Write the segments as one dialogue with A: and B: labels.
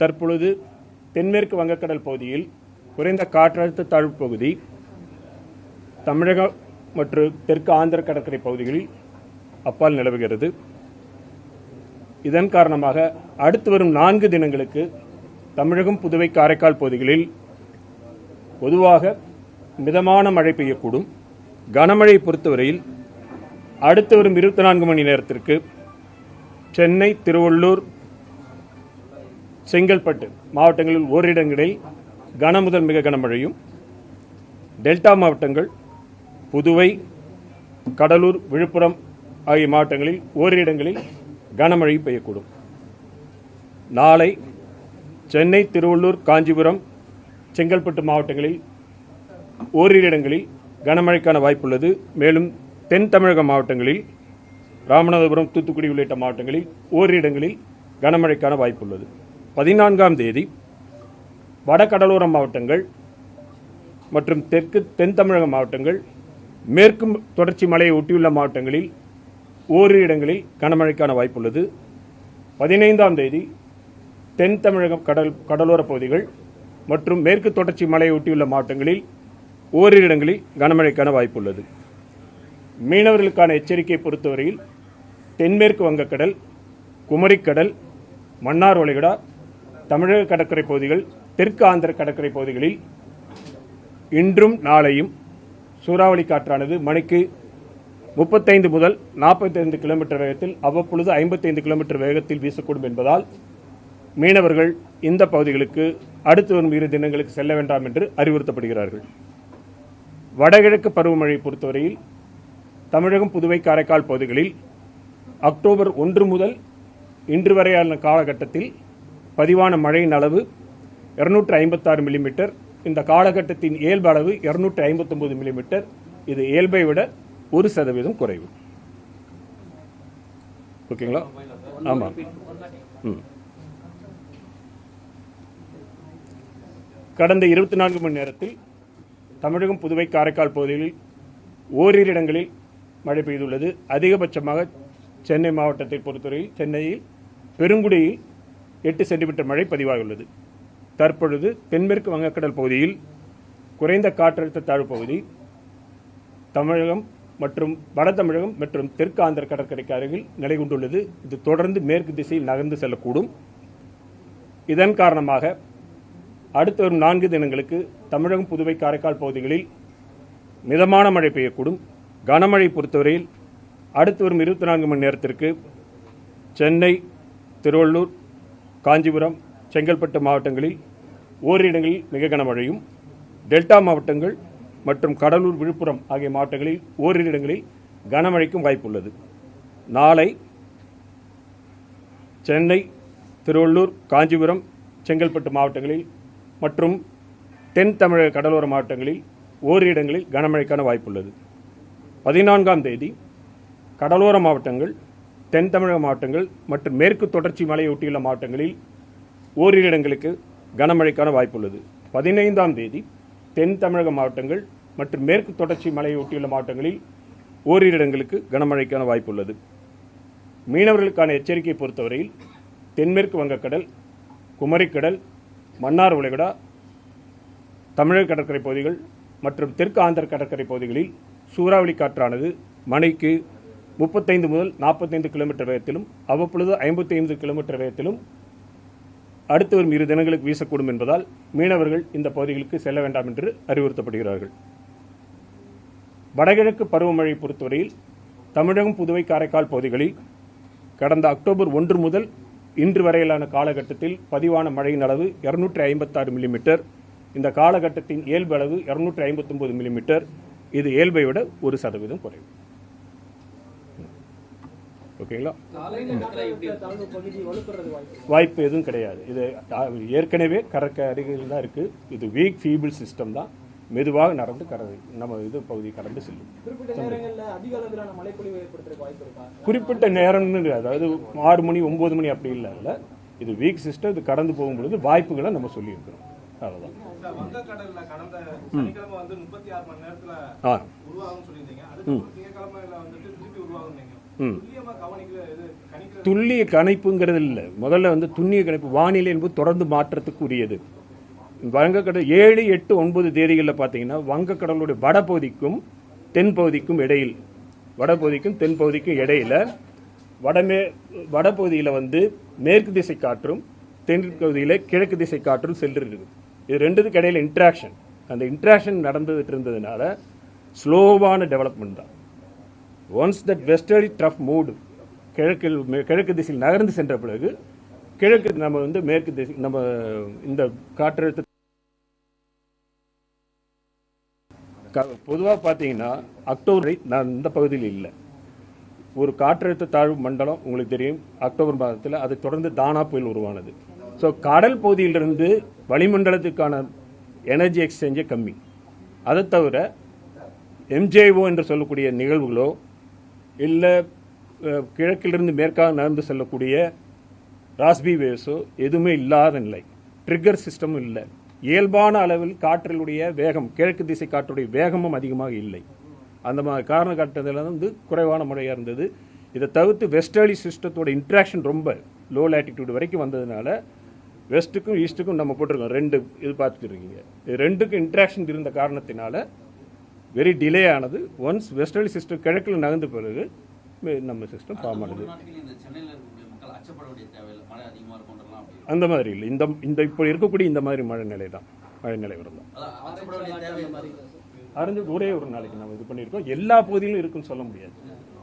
A: தற்பொழுது தென்மேற்கு வங்கக்கடல் பகுதியில் குறைந்த காற்றழுத்த தாழ்வு பகுதி தமிழகம் மற்றும் தெற்கு ஆந்திர கடற்கரை பகுதிகளில் அப்பால் நிலவுகிறது. இதன் காரணமாக அடுத்து வரும் நான்கு தினங்களுக்கு தமிழகம் புதுவை காரைக்கால் பகுதிகளில் பொதுவாக மிதமான மழை பெய்யக்கூடும். கனமழை பொறுத்தவரையில் அடுத்து வரும் இருபத்தி நான்கு மணி நேரத்திற்கு சென்னை திருவள்ளூர் செங்கல்பட்டு மாவட்டங்களில் ஓரிடங்களில் கன முதல் மிக கனமழையும் டெல்டா மாவட்டங்கள் புதுவை கடலூர் விழுப்புரம் ஆகிய மாவட்டங்களில் ஓரிரு இடங்களில் கனமழை பெய்யக்கூடும். நாளை சென்னை திருவள்ளூர் காஞ்சிபுரம் செங்கல்பட்டு மாவட்டங்களில் ஓரிரு இடங்களில் கனமழைக்கான வாய்ப்புள்ளது. மேலும் தென் தமிழக மாவட்டங்களில் ராமநாதபுரம் தூத்துக்குடி உள்ளிட்ட மாவட்டங்களில் ஓரிரு இடங்களில் கனமழைக்கான வாய்ப்புள்ளது. பதினான்காம் தேதி வடகடலோர மாவட்டங்கள் மற்றும் தெற்கு தென் தமிழக மாவட்டங்கள் மேற்கு தொடர்ச்சி மலையை ஒட்டியுள்ள மாவட்டங்களில் ஓரிரு இடங்களில் கனமழைக்கான வாய்ப்புள்ளது. பதினைந்தாம் தேதி தென் தமிழக கடல் கடலோர பகுதிகள் மற்றும் மேற்கு தொடர்ச்சி மலையை ஒட்டியுள்ள மாவட்டங்களில் ஓரிரு இடங்களில் கனமழைக்கான வாய்ப்புள்ளது. மீனவர்களுக்கான எச்சரிக்கை பொறுத்தவரையில் தென்மேற்கு வங்கக்கடல் குமரிக்கடல் மன்னார் வளைகுடா தமிழக கடற்கரை பகுதிகள் தெற்கு ஆந்திர கடற்கரை பகுதிகளில் இன்றும் நாளையும் சூறாவளி காற்றானது மணிக்கு முப்பத்தைந்து முதல் நாற்பத்தைந்து கிலோமீட்டர் வேகத்தில் அவ்வப்பொழுது ஐம்பத்தைந்து கிலோமீட்டர் வேகத்தில் வீசக்கூடும் என்பதால் மீனவர்கள் இந்த பகுதிகளுக்கு அடுத்து வரும் இரு தினங்களுக்கு செல்ல வேண்டாம் என்று அறிவுறுத்தப்படுகிறார்கள். வடகிழக்கு பருவமழை பொறுத்தவரையில் தமிழகம் புதுவை காரைக்கால் பகுதிகளில் அக்டோபர் ஒன்று முதல் இன்று வரையான காலகட்டத்தில் பதிவான மழையின் அளவு இருநூற்றி ஐம்பத்தாறு மில்லிமீட்டர். இந்த காலகட்டத்தின் இயல்பு அளவு இருநூற்று ஐம்பத்தொம்பது மில்லிமீட்டர். இது இயல்பை விட ஒரு சதவீதம் குறைவு. ஓகேங்களா? ஆமாம் ம். கடந்த இருபத்தி நான்கு மணி நேரத்தில் தமிழகம் புதுவை காரைக்கால் பகுதிகளில் ஓரிரு இடங்களில் மழை பெய்துள்ளது. அதிகபட்சமாக சென்னை மாவட்டத்தை பொறுத்தவரையில் சென்னையில் பெருங்குடியில் எட்டு சென்டிமீட்டர் மழை பதிவாகியுள்ளது. தற்பொழுது தென்மேற்கு வங்கக்கடல் பகுதியில் குறைந்த காற்றழுத்த தாழ்வு பகுதி தமிழகம் மற்றும் வட தமிழகம் மற்றும் தெற்கு ஆந்திர கடற்கரைக்கு அருகில் நிலை கொண்டுள்ளது. இது தொடர்ந்து மேற்கு திசையில் நகர்ந்து செல்லக்கூடும். இதன் காரணமாக அடுத்து வரும் நான்கு தினங்களுக்கு தமிழகம் புதுவை காரைக்கால் பகுதிகளில் மிதமான மழை பெய்யக்கூடும். கனமழை பொறுத்தவரையில் அடுத்து வரும் இருபத்தி நான்கு மணி நேரத்திற்கு சென்னை திருவள்ளூர் காஞ்சிபுரம் செங்கல்பட்டு மாவட்டங்களில் ஓரிரு இடங்களில் மிக கனமழையும் டெல்டா மாவட்டங்கள் மற்றும் கடலூர் விழுப்புரம் ஆகிய மாவட்டங்களில் ஓரிரு இடங்களில் கனமழைக்கும் வாய்ப்புள்ளது. நாளை சென்னை திருவள்ளூர் காஞ்சிபுரம் செங்கல்பட்டு மாவட்டங்களில் மற்றும் தென் தமிழக கடலோர மாவட்டங்களில் ஓரிரு இடங்களில் கனமழைக்கான வாய்ப்புள்ளது. பதினான்காம் தேதி கடலோர மாவட்டங்கள் தென் தமிழக மாவட்டங்கள் மற்றும் மேற்கு தொடர்ச்சி மலையொட்டியுள்ள மாவட்டங்களில் ஓரிரு இடங்களுக்கு கனமழைக்கான வாய்ப்புள்ளது. பதினைந்தாம் தேதி தென் தமிழக மாவட்டங்கள் மற்றும் மேற்கு தொடர்ச்சி மலையொட்டியுள்ள மாவட்டங்களில் ஓரிரு இடங்களுக்கு கனமழைக்கான வாய்ப்புள்ளது. மீனவர்களுக்கான எச்சரிக்கையை பொறுத்தவரையில் தென்மேற்கு வங்கக்கடல் குமரிக்கடல் மன்னார் உலகடா தமிழக கடற்கரை பகுதிகள் மற்றும் தெற்கு ஆந்திர கடற்கரை பகுதிகளில் சூறாவளி காற்றானது மணிக்கு முப்பத்தைந்து முதல் நாற்பத்தைந்து கிலோமீட்டர் வேகத்திலும் அவ்வப்பொழுது ஐம்பத்தைந்து கிலோமீட்டர் வேகத்திலும் அடுத்து வரும் இரு தினங்களுக்கு வீசக்கூடும் என்பதால் மீனவர்கள் இந்த பகுதிகளுக்கு செல்ல வேண்டாம் என்று அறிவுறுத்தப்படுகிறார்கள். வடகிழக்கு பருவமழை பொறுத்தவரையில் தமிழகம் புதுவை காரைக்கால் பகுதிகளில் கடந்த அக்டோபர் ஒன்று முதல் இன்று வரையிலான காலகட்டத்தில் பதிவான மழையின் அளவு இருநூற்றி ஐம்பத்தாறு மில்லிமீட்டர். இந்த காலகட்டத்தின் இயல்பு அளவு இருநூற்றி ஐம்பத்தொன்பது மில்லிமீட்டர். இது இயல்பை விட ஒரு சதவீதம் குறைவு. ஓகேங்களா?
B: வாய்ப்பு.
A: எதுவும் கிடையாது. இது ஏற்கனவே கடற்கரை அருகில் தான் இருக்கு. இது வீக் ஃபீபிள் சிஸ்டம் தான். மெதுவாக நடந்து கடந்து நம்ம இது பகுதி கடந்து செல்லும்.
B: குறிப்பிட்ட
A: நேரம்னு. அதாவது ஆறு மணி ஒன்பது மணி அப்படி இல்லை. இல்லை. இது வீக் சிஸ்டம் இது கடந்து போகும்பொழுது வாய்ப்புகளை நம்ம சொல்லியிருக்கிறோம். அவ்வளோதான்
C: கடந்த சனிக்கிழமை வந்து முப்பத்தி ஆறு மணி நேரத்துல
A: ஆ.
C: உருவாகும்னு சொல்லியிருந்தீங்க.
A: துல்லிய கணிப்புங்கிறது இல்லை. முதல்ல வந்து துல்லிய கணிப்பு வானிலை என்பது தொடர்ந்து மாற்றத்துக்கு உரியது வங்கக்கடல் ஏழு எட்டு ஒன்பது தேதிகளில் பார்த்தீங்கன்னா வங்கக்கடலுடைய வடபகுதிக்கும் தென்பகுதிக்கும் இடையில் வடபகுதிக்கும் தென்பகுதிக்கும் இடையில வடமே வடபகுதியில் வந்து மேற்கு திசை காற்றும் தென்பகுதியில் கிழக்கு திசை காற்றும் சென்றிருக்கு இது ரெண்டுத்துக்கு இடையில இன்ட்ராக்ஷன் அந்த இன்ட்ராக்ஷன் நடந்துட்டு இருந்ததுனால ஸ்லோவான டெவலப்மெண்ட் தான். ஒன்ஸ் தட் வெஸ்டர்லி ட்ரஃப் மூடு கிழக்கில் கிழக்கு திசையில் நகர்ந்து சென்ற பிறகு கிழக்கு நம்ம வந்து மேற்கு திசை நம்ம இந்த காற்றழுத்த பொதுவாக பார்த்தீங்கன்னா அக்டோபர் நான் இந்த பகுதியில் இல்லை. ஒரு காற்றழுத்த தாழ்வு மண்டலம் உங்களுக்கு தெரியும் அக்டோபர் மாதத்தில் அதை தொடர்ந்து தானா புயல் உருவானது. ஸோ கடல் பகுதியிலிருந்து வளிமண்டலத்துக்கான எனர்ஜி எக்ஸ்சேஞ்சே கம்மி. அதை தவிர எம்ஜேஓ என்று சொல்லக்கூடிய நிகழ்வுகளோ இல்லை கிழக்கிலிருந்து மேற்காக நகர்ந்து செல்லக்கூடிய ராஸ்பி வேவ்ஸோ எதுவுமே இல்லாத நிலை. ட்ரிக்கர் சிஸ்டமும் இல்லை. இயல்பான அளவில் காற்றினுடைய வேகம் கிழக்கு திசை காற்றுடைய வேகமும் அதிகமாக இல்லை. அந்த மாதிரி காரண காட்டுறதுல வந்து குறைவான முறையாக இருந்தது. இதை தவிர்த்து வெஸ்டர்லி சிஸ்டத்தோட இன்ட்ராக்ஷன் ரொம்ப லோ லேட்டிடியூட் வரைக்கும் வந்ததுனால வெஸ்ட்டுக்கும் ஈஸ்ட்டுக்கும் நம்ம போட்டிருக்கோம். ரெண்டு இது பார்த்துட்டு இருக்கீங்க. இது ரெண்டுக்கும் இன்ட்ராக்ஷன் இருந்த காரணத்தினால வெரி டிலே ஆனது ஒன்ஸ் வெஸ்டர்லி சிஸ்டம் கிழக்கில் நகர்ந்த பிறகு நம்ம சிஸ்டம் ஃபார்ம் ஆனது. அந்த மாதிரி இல்லை. இந்த இந்த இப்போ இருக்கக்கூடிய இந்த மாதிரி மழை நிலை தான். மழை நிலை
D: தேவை
A: அறிஞ்சு ஒரே ஒரு நாளைக்கு நம்ம இது பண்ணியிருக்கோம். எல்லா பகுதியிலும் இருக்குன்னு சொல்ல முடியாது.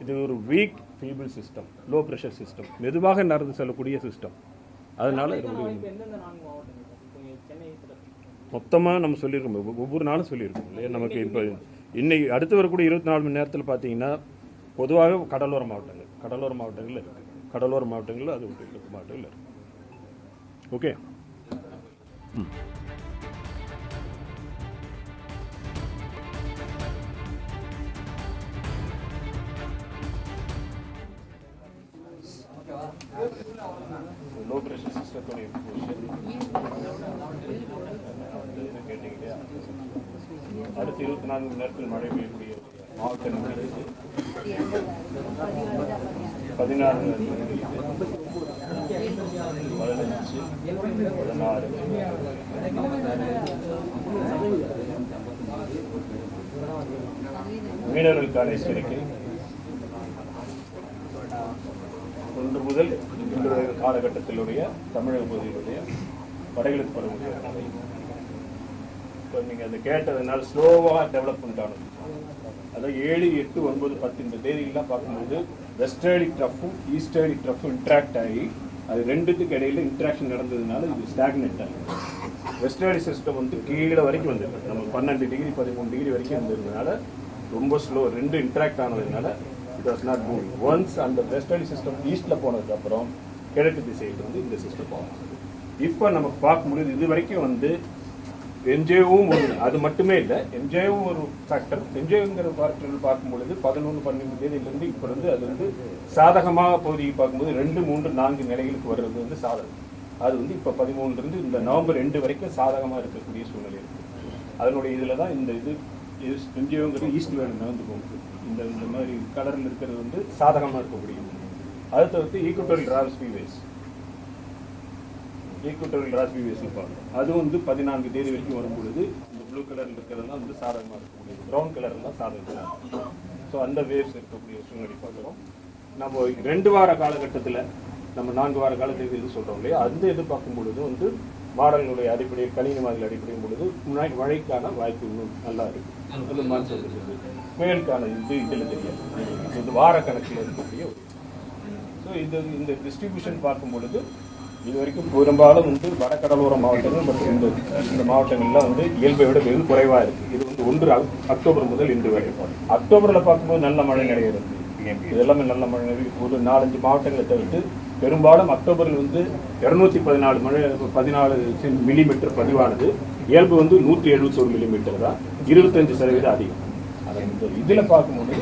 A: இது ஒரு weak feeble system low pressure system மெதுவாக நடந்து செல்லக்கூடிய சிஸ்டம் அதனால இது மொத்தமாக நம்ம சொல்லியிருக்கோம். ஒவ்வொரு- ஒவ்வொரு நாளும் சொல்லியிருக்கோம் இல்லையா? நமக்கு இப்போ இன்னைக்கு அடுத்து வரக்கூடிய இருபத்தி நாலு மணி நேரத்தில் பார்த்தீங்கன்னா பொதுவாக கடலோர மாவட்டங்கள் கடலோர மாவட்டங்களில் இருக்குது கடலோர மாவட்டங்களில் அது மாவட்டங்களில் இருக்குது மாவட்டங்கள் ஓகே லோ சிஸ்டத்துடைய கேட்டீங்க அடுத்த இருபத்தி நான்கு மணி நேரத்தில் மழை பெய்யக்கூடிய மாவட்ட பதினாறு. பதினஞ்சு. பதினாறு. மீனவர்களுக்கான எச்சரிக்கை ஒன்று முதல் இன்று காலகட்டத்திலுடைய தமிழக பகுதியிலுடைய வடகிழக்கு பருவமழை. இப்போ நீங்கள் அதை கேட்டதுனால ஸ்லோவாக டெவலப்மெண்ட் ஆனது. அதாவது ஏழு எட்டு ஒன்பது பத்து இந்த தேதியெல்லாம் பார்க்கும்போது வெஸ்டர்லி ட்ரஃப்பும் ஈஸ்டர்லி ட்ரஃப்பும் இன்ட்ராக்ட் ஆகி அது ரெண்டுத்துக்கு இடையில இன்ட்ராக்ஷன் நடந்ததுனால இது ஸ்டாக்னெட் ஆகும் வெஸ்டர்லி சிஸ்டம் வந்து கீழே வரைக்கும் வந்துருக்கு. நம்ம பன்னெண்டு டிகிரி பதிமூணு டிகிரி வரைக்கும் இருந்ததுனால ரொம்ப ஸ்லோ ரெண்டு இன்ட்ராக்ட் ஆனதுனால it was not moving once அந்த வெஸ்டர்லி சிஸ்டம் ஈஸ்டில் போனதுக்கப்புறம் கிழக்கு திசையில் வந்து இந்த சிஸ்டம் போகும் இப்போ நம்ம பார்க்க முடியுது இது வரைக்கும் வந்து எம்ஜேவும் ஒன்று அது மட்டுமே இல்லை எம்ஜேவும் ஒரு ஃபேக்டர் எம்ஜேங்கிற ஃபேக்டர் பார்க்கும் பொழுது பதினொன்று பன்னெண்டு தேதியிலிருந்து இப்போ வந்து அது வந்து சாதகமாக பகுதியை பார்க்கும்போது ரெண்டு மூன்று நான்கு நிலைகளுக்கு வர்றது வந்து சாதகம். அது வந்து இப்போ பதிமூணுலேருந்து இந்த நவம்பர் ரெண்டு வரைக்கும் சாதகமாக இருக்கக்கூடிய சூழ்நிலை இருக்குது அதனுடைய இதில் தான் இந்த இது எம்ஜேங்கிறது ஈஸ்ட் வேணும் நகர்ந்து போகுது. இந்த இந்த மாதிரி கடலில் இருக்கிறது வந்து சாதகமாக இருக்கக்கூடியது அதை தவிர்த்து ஈக்குவல் டிராவல் ஸ்பீவேஸ் ஈக்குவட்டல் ராசி வேஸ்னு பார்க்கணும் அது வந்து பதினான்கு தேதி வரைக்கும் வரும் பொழுது இந்த ப்ளூ கலரில் இருக்கிறதெல்லாம் வந்து சாதகமாக இருக்கக்கூடியது. ப்ரௌன் கலர்லாம் சாதகமாக ஸோ அந்த வேவ்ஸ் இருக்கக்கூடிய சூழ்நிலை பார்க்குறோம். நம்ம ரெண்டு வார காலகட்டத்தில் நம்ம நான்கு வார காலத்துக்கு இது சொல்கிறோம் இல்லையா? அந்த இது பார்க்கும் பொழுது வந்து வாரங்களுடைய அடிப்படையில் கணினி மாதிரி அடிப்படையும் பொழுது முன்னாடி மழைக்கான வாய்ப்பு இன்னும் நல்லா இருக்கு. அது மான்சூன் புயலுக்கான இது இதில் தெரியாது. இது வார கணக்கில் இருக்கக்கூடிய ஸோ இந்த இந்த டிஸ்ட்ரிபியூஷன் பார்க்கும் பொழுது இது வரைக்கும் பெரும்பாலும் வந்து வடகடலோர மாவட்டங்கள் மற்றும் இந்த இந்த மாவட்டங்கள்லாம் வந்து இயல்பை விட வெகு குறைவாக இருக்கு. இது வந்து ஒன்று அக்- அக்டோபர் முதல் இன்று வரை. அக்டோபரில் பார்க்கும்போது நல்ல மழை நிறையிறது இதெல்லாமே நல்ல மழை நிறை ஒரு நாலஞ்சு மாவட்டங்களை தவிர்த்து பெரும்பாலும் அக்டோபரில் வந்து இரநூத்தி பதினாலு மழை பதினாலு மில்லிமீட்டர் பதிவானது. இயல்பு வந்து நூற்றி எழுபத்தோரு மில்லிமீட்டர் தான். இருபத்தஞ்சு சதவீதம் அதிகம். அதை இந்த இதில் பார்க்கும்போது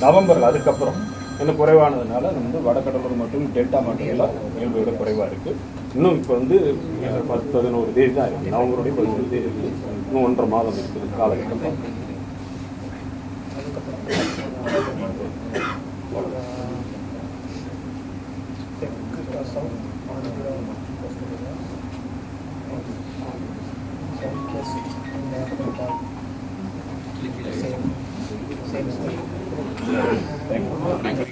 A: நவம்பர் அதுக்கப்புறம் இன்னும் குறைவானதுனால வந்து வடகடலூர் மற்றும் டெல்டா மாவட்டங்கள்லாம் இயல்பை விட குறைவாக இருக்குது இன்னும் இப்போ வந்து பத்து பதினோரு தேதி தான் இருக்குது நவம்பருடைய பதினோரு தேதி இருக்குது இன்னும் ஒன்றரை மாதம் இருக்குது காலகட்டம்.
B: Thank you. আপনাকে